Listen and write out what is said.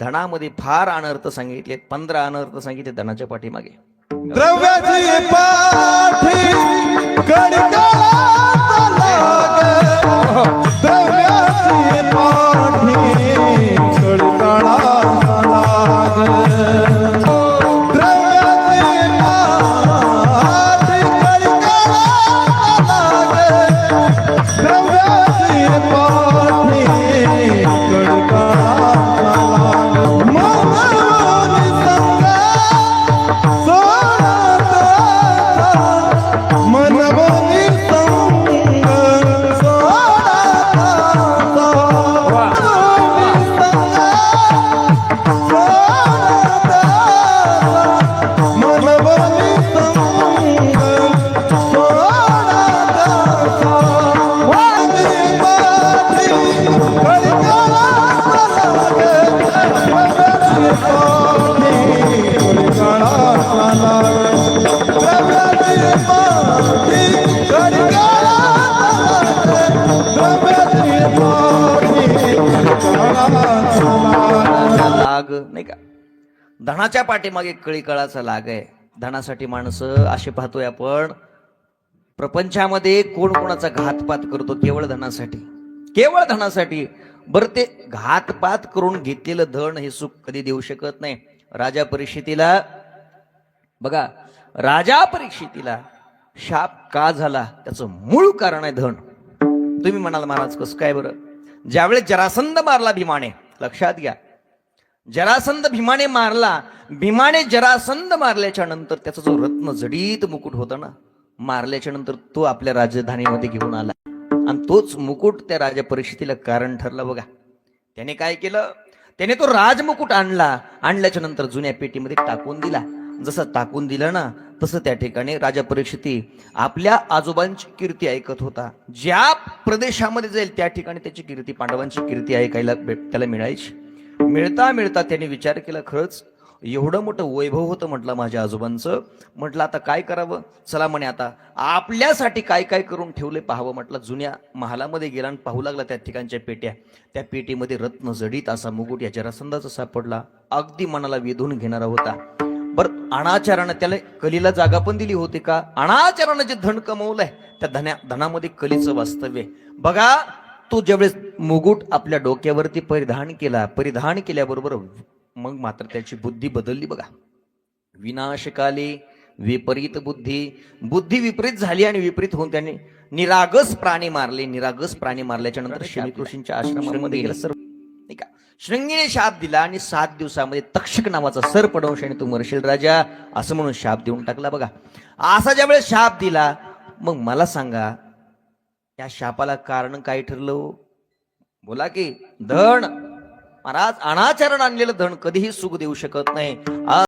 धनामध्ये फार अनर्थ सांगितले पंधरा अनर्थ सांगितले धनाच्या पाठीमागे. द्रव्याची लाग नाही का? धनाच्या पाठीमागे कळी कळाचा लाग आहे. धनासाठी माणसं असे पाहतोय आपण प्रपंचामध्ये कोण कोणाचा घातपात करतो केवळ धनासाठी. केवळ धनासाठी. बरं ते घातपात करून घेतलेलं धन हे सुख कधी देऊ शकत नाही. राजा परीक्षितीला बघा राजा परीक्षितीला शाप का झाला? त्याचं मूळ कारण आहे धन. तुम्ही म्हणाल महाराज कसं काय बरं? ज्यावेळेस जरासंध मारला भीमाने लक्षात घ्या. जरासंध भीमाने मारला भीमाने जरासंध मारल्याच्या नंतर त्याचा जो रत्न जडीत मुकुट होता ना मारल्याच्या नंतर तो आपल्या राजधानीमध्ये घेऊन आला. आणि तोच मुकुट त्या राजा परिस्थितीला कारण ठरला बघा. त्याने काय केलं? त्याने तो राजमुकुट आणला आणल्याच्या नंतर जुन्या पेटीमध्ये टाकून दिला. जसं टाकून दिलं ना तसं त्या ठिकाणी राजा परीक्षिती आपल्या आजोबांची कीर्ती ऐकत होता. ज्या प्रदेशामध्ये जाईल त्या ठिकाणी त्याची कीर्ती पांडवांची कीर्ती ऐकायला त्याला मिळायची. मिळता मिळता त्याने विचार केला खरंच एवढं मोठं वैभव होतं म्हटलं माझ्या आजोबांचं. म्हटलं आता काय करावं? चला म्हणे आता आपल्यासाठी काय काय करून ठेवले पाहावं म्हटलं जुन्या महालामध्ये गेला आणि पाहू लागला त्या ठिकाणच्या पेट्या. त्या पेटीमध्ये रत्न जडीत असा मुकुट याच्या रसंदाचा सापडला अगदी मनाला वेधून घेणारा होता. बरं अनाचारानं त्याला कलीला जागा पण दिली होती का? अनाचारानं जे धन कमवलंय त्या धन्या धनामध्ये कलीचं वास्तव्य आहे. बघा तो ज्यावेळेस मुकुट आपल्या डोक्यावरती परिधान केला परिधान केल्याबरोबर मग मात्र त्याची बुद्धी बदलली बघा. विनाशकाले विपरीत बुद्धी बुद्धी विपरीत झाली आणि विपरीत होऊन त्याने निरागस प्राणी मारले. निरागस प्राणी मारल्याच्या नंतर श्रीकृष्णच्या आश्रमामध्ये गेला. सर्व नाही का? शृंगीने शाप दिला आणि सात दिवसामध्ये तक्षक नावाचा सर पडवश आणि तू मरशील राजा असं म्हणून शाप देऊन टाकला बघा. असा ज्यावेळेस शाप दिला मग मला सांगा या शापाला कारण काय ठरलं हो? बोला की धन. महाराज अनाचरण आणलेलं धन कधीही सुख देऊ शकत नाही.